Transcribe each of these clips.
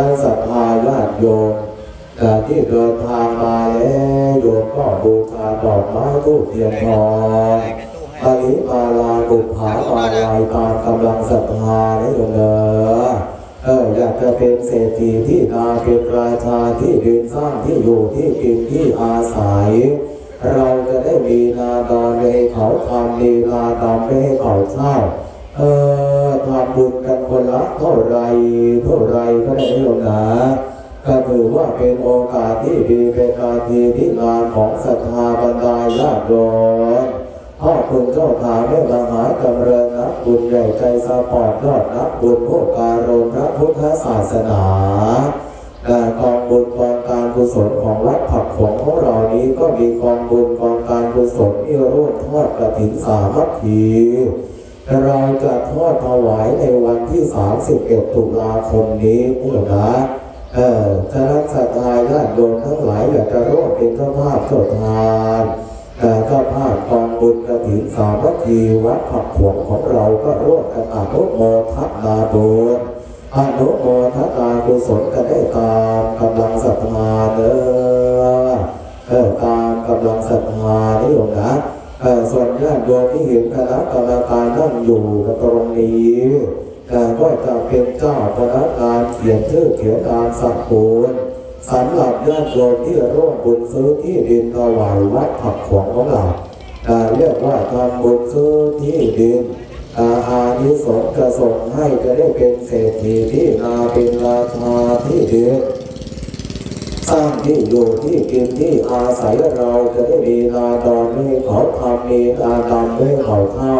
นั้นศรัทธาญาติโยมแต่ที่เดินทางมาแล้วโยมก็บูชาดอกไม้ทูบเทียนทองปริมาลาบุภามาลายตามกำลังศรัทธาได้โยมเนอะเอออยากจะเป็นเศรษฐีที่นาเป็นราชาที่ดินสร้างที่อยู่ที่กินที่อาศัย เราจะได้มีนาดอนไม่ให้เขาทำมีนาดำไม่ให้เขาเช่า เออทำบุญกันคนละเท่าไรเท่าไรก็ได้โยมนะก็ถือว่าเป็นโอกาสที่ดีเป็นการทีที่งานของศรัทธาบรรดาญาติโยมพ่อคุณเจ้าทาแม่มหากำเริญนักบุญใหญ่ใจสปอร์ตยอดนักบุญผู้การมพระพุทธศาสนาแต่กองบุญกองการกุศลของวัดผักขวงของเรานี้ก็มีกองบุญกองการกุศลที่ร่วมทอดกระถินสามัคคี เราจะทอดถวายในวันที่ 31 ตุลาคมนี้เพื่อนะเออฉะนั้นศรัทาญาติโยมทั้งหลายอยากจะร่วมเป็นเจ้าภาพเจ้าทานแต่เจ้าภาพกองบุญกระถินสามัคคีวัดผักขวงของเราก็ร่วมกันอนุโมทนาบุญอนุโมทนากุศลกันได้ตามกำลังศรัทธาเด้อเออตามกำลังศรัทธานิยมนะ ส่วนญาติโยมที่เห็นคณะกรรมการนั่งอยู่กันตรงนี้แต่ก็จะเป็นเจ้าพนักานเขียนชื่อเขียนนามสักปูนสำหรับญาติโยมที่ร่วมบุญซื้อที่ดินถวายวัดผักขวางของเราแต่เรียกว่าทำบุญซื้อที่ดินอาอานิสงส์จะส่งให้จะได้เป็นเศรษฐีที่นาเป็นราชาที่ดิน สร้างที่อยู่ที่กินที่อาศัยเราจะได้มีนาดอนไม่ให้เขาทำมีนาดำไม่ให้เขาเข้า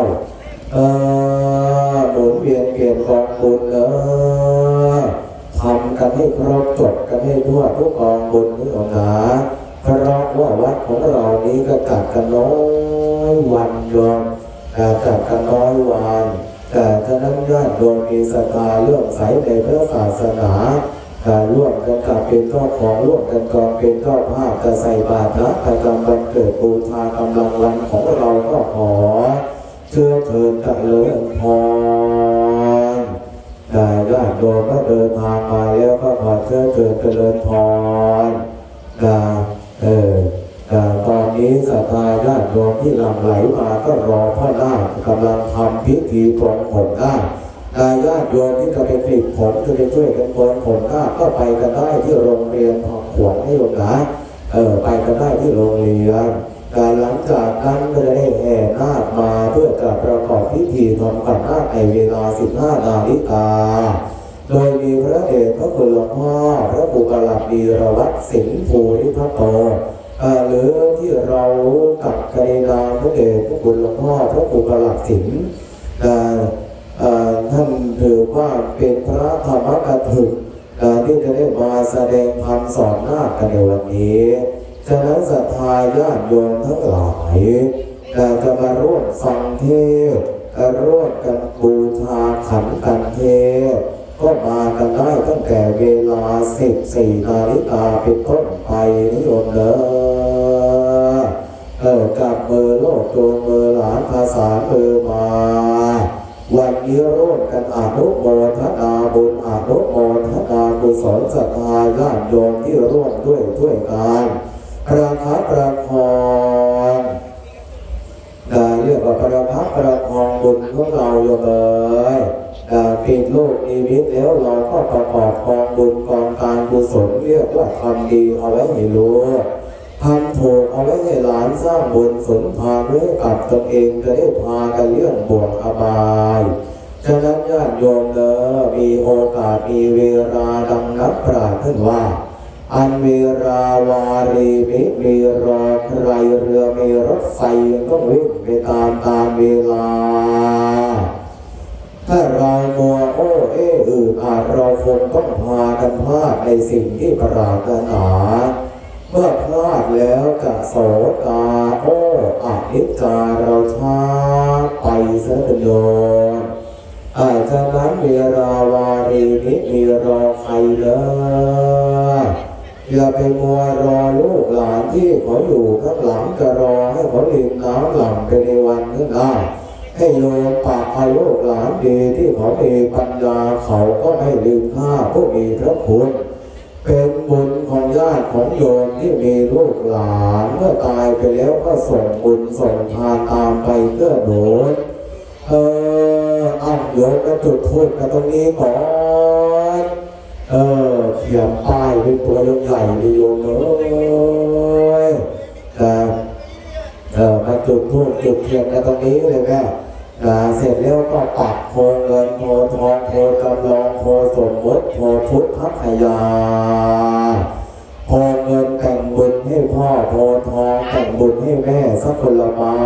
เออหมุนเวียนเปลี่ยนกองบุญเนอทำกันให้ครบจบกันให้ทั่วทุกกองบุญนี่หรอกนะเพราะว่าวัดของเรานี้ก็จัดกันน้อยวันโยมจัดกันน้อยวันแต่ฉะนั้นญาติโยมมีศรัทธาเรื่องใสในพระศาสนา รร่วมกันกับเป็นเจ้าของร่วมกันกองเป็นเจ้าภาพจะใส่บาตรนะประจำวันเกิดบูชากำลังวันของเราก็ขอเชื่อเชิญเจริญพรได้ญาติโยมก็เดินทางมาแล้วก็ขอเชื่อเชิญเจริญพรนะเออแต่ตอนนี้ศรัทธาญาติโยมที่หลั่งไหลมาก็รอพระนาคกำลังทำพิธีปลงผมได้ แต่ญาติโยมที่จะไปกรีดผมจะไปช่วยกันปลผมได้ก็ไปกันได้ที่โรงเรียนผักขวงนี่โยมนะเออไปกันได้ที่โรงเรียนการหลังจากนั้นก็จะได้แห่นาคมาเพื่อจะประกอบพิธีทำกับนาคในเวลา 15 นาฬิกา โดยมีพระเดชพระคุณหลวงพ่อพระบุกลักดีรวัตสิงห์ภูริพัตโตหรือที่เรากับกรณีนามพระเดชพระคุณหลวงพ่อพระบุกลักสิงห์ ถือว่าเป็นพระธรรมกถึกเอ่อที่จะได้มาแสดงธรรมสอนหน้ากันในวันนี้ฉะนั้นศรัทธาญาติโยมทั้งหลายแต่จะมาร่วมฟังเทศน์ร่วมกันบูชาขันกันเทศก็มากันได้ตั้งแต่เวลา14นาฬิกาเป็นต้นไปนิยมเนอะเออกับมือโลกตัวมือร์หลานภาษามือร์มา นนี้ร่วมกันอานุโมทนาบุญอนุโมทนากุศลศรัทธาญาติโยมที่ร่วมด้วยด้วยกันประคับประคองได้เรียกว่าประคับประคองบุญของเราโยมเอ๋ยได้ปิดโลกนิมิตแล้วเราก็ประกอบกองบุญกองการกุศลเรียกว่าทำดีเอาไว้ให้รู้ ทำถูกเอาไว้ให้หลานสร้างบุญสนทานไว้กับตนเองจะได้พากันเรื่องบ่วงอบายฉะนั้นญาติโยมเนอมีโอกาสมีเวลาดังนักปราชญ์ท่านว่า อันมีราวารีมิมีรอใครเรือมีรถไฟต้องวิ่งไปตามตามเวลา ถ้าเรามัวโอ้เออื่นอาจเราคงต้องพากันพลาดในสิ่งที่ปรารถนา เมื่อพลาดแล้วจะโสกาโอ้อนิจาเราช้าไปเสียเป็นโยนอาจจะนั้นมีราวารีนิมีรอใครเลยอย่าไปมัวรอลูกหลานที่เขาอยู่ข้างหลังจะรอให้เขาลิมน้ำหลังไปในวันนั้นได้ให้โยมปากเอาลูกหลานดีที่เขามีปัญญาเขาก็ไม่ลืมค่าผู้มีพระคุณ เป็นบุญของญาติของโยมที่มีลูกหลานเมื่อตายไปแล้วก็ส่งบุญส่งทานตามไปเพื่อหนุนเออเอาโยมก็จุดทูปกันตรงนี้ก่อนเออเขียนป้ายเป็นตัวใหญ่ๆเลยโยมเอ้ยแต่เออมาจุดทูปจุดเทียนกันตรงนี้เลยแม่ นะเสร็จแล้วก็ปักโพเงินโพทองโพกำลองโพสมมติโพพุทธคยาโพเงินแต่งบุญให้พ่อโพทองแต่งบุญให้แม่สักคนลไม้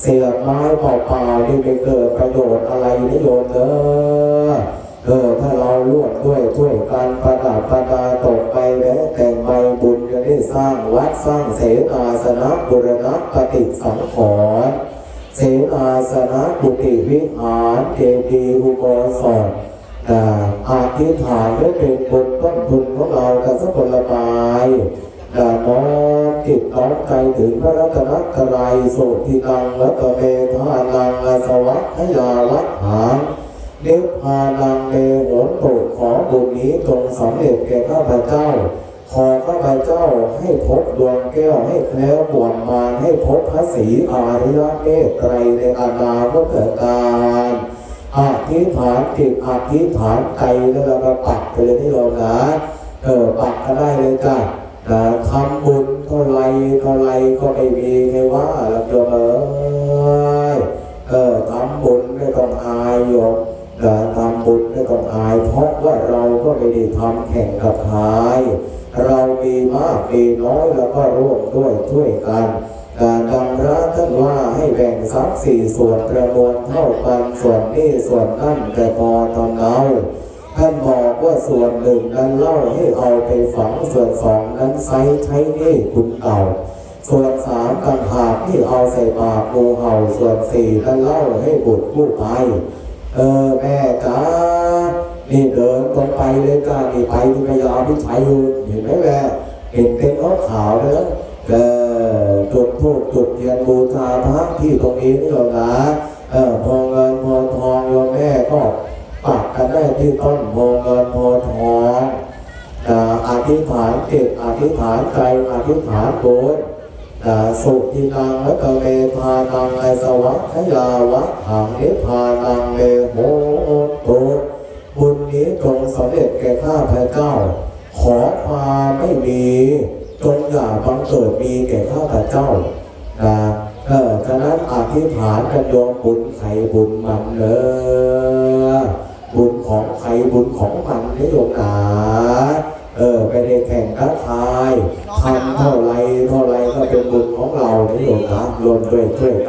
เสียบไม้เปล่าๆนี่ไม่เกิดประโยชน์อะไรนิยมเนอะเออถ้าเราร่วมด้วยช่วยกันประดับประดาตกไปแม้แต่งใบบุญจะได้สร้างวัดสร้างเสนาสนะบุรณะปฏิสังขรณ์ เสนาสนะบุติวิหารเจดีย์อุโบสถแต่อธิษฐานไว้เป็นบุญต้นทุนของเรากันสักคนละไม้ดาน้อมจิตน้อมใจถึงพระรัตนตรัยโสทินังวัตเมธานังอาสวัคยาวัฏหางนิพพานังเมหนตุขอบุญนี้จงสำเร็จแก่ข้าพเจ้า ขอข้าพเจ้าให้พบดวงแก้วให้แคล้วบวชมารให้พบพระศรีอาริยเมตไตรในอนาคตการอธิษฐานจิตอธิษฐานใจแล้วเราก็ปักไปเลยที่เรานะเออปักก็ได้เลยจ้ะนะทำบุญเท่าไรเท่าไรก็ไม่มีใครว่าหรอกโยมเอ้ยเออทำบุญไม่ต้องอายโยมนะทำบุญไม่ต้องอาย เพราะว่าเราก็ไม่ได้ทำแข่งกับใคร เรามีมากมีน้อยแล้วก็ร่วมด้วยช่วยกันการดังพระท่านว่าให้แบ่งทรัพย์สี่ส่วนประมวลเท่ากันส่วนนี้ส่วนนั่นแต่พอทำเนาท่านบอกว่าส่วนหนึ่งนั้นเล่าให้เอาไปฝังส่วนสองนั้นไซใช้หนี่คุณเก่า ส่วนสามต่างหากที่เอาใส่ปากงูเห่าส่วนสี่นั้นเล่าให้บุตรผู้ไปเออแม่จ้า นี่เดินตรงไปเลยจ้านี่ไปที่พยาพิชัยอยู่เห็นไหมแม่เห็นเป็นขาวขาวๆเลยเออจุดทูบจุดเทียนบูชาพระที่ตรงนี้นี่หรอนะเออพอเงินพอทองโยมแม่ก็ปักกันได้ที่ต้นโพเงินโพทองอ่าอธิษฐานเจิตอธิษฐานใจอธิษฐานบุญอ่าสุทินังและกเมธานังไอสวัคยาวะหังนิพพานังเมโหตุ บุญนี้จงสำเร็จแก่ข้าพระเจ้า ขอความไม่มีจงอย่าบังเกิดมีแก่ข้าพเจ้านะเออฉะนั้นอธิษฐานกันโยมบุญใครบุญมันเนอบุญของใครบุญของมันนิยมหนาเออไปได้แข่งทักทายทำเท่าไรเท่าไรก็เป็นบุญของเรานิยมนะรวมด้วยช่วยกัน